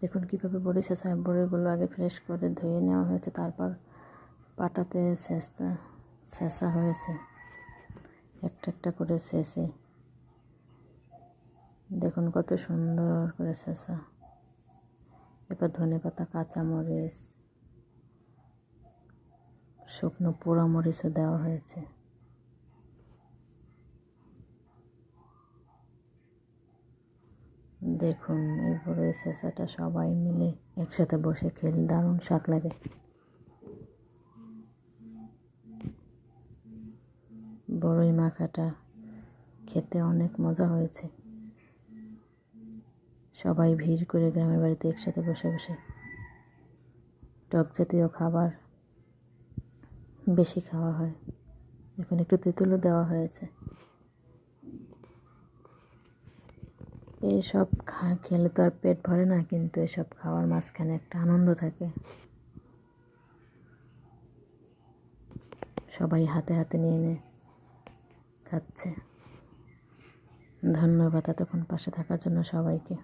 দেখুন কীভাবে বড়ি শেষা বড়িগুলো আগে ফ্রেশ করে ধুয়ে নেওয়া হয়েছে, তারপর পাটাতে শেষা শেষা হয়েছে। একটা একটা করে শেষে। দেখুন কত সুন্দর করে শেষা। এবার ধনে পাতা কাঁচামরিচ শুকনো পোড়া মরিচও দেওয়া হয়েছে। দেখুন, এরপরে এই শেষাটা সবাই মিলে একসাথে বসে খেলে, দারুণ স্বাদ লাগে। বড়ই মাখাটা খেতে অনেক মজা হয়েছে। সবাই ভিড় করে গ্রামের বাড়িতে একসাথে বসে বসে। টক জাতীয় খাবার বেশি খাওয়া হয়। এখন একটু তেঁতুলও দেওয়া হয়েছে। এসব খা, খেলে তো আর পেট ভরে না, কিন্তু এসব খাওয়ার মাঝখানে একটা আনন্দ থাকে। সবাই হাতে হাতে নিয়ে নে খাচ্ছে। ধন্যবাদ এতক্ষণ পাশে থাকার জন্য সবাইকে।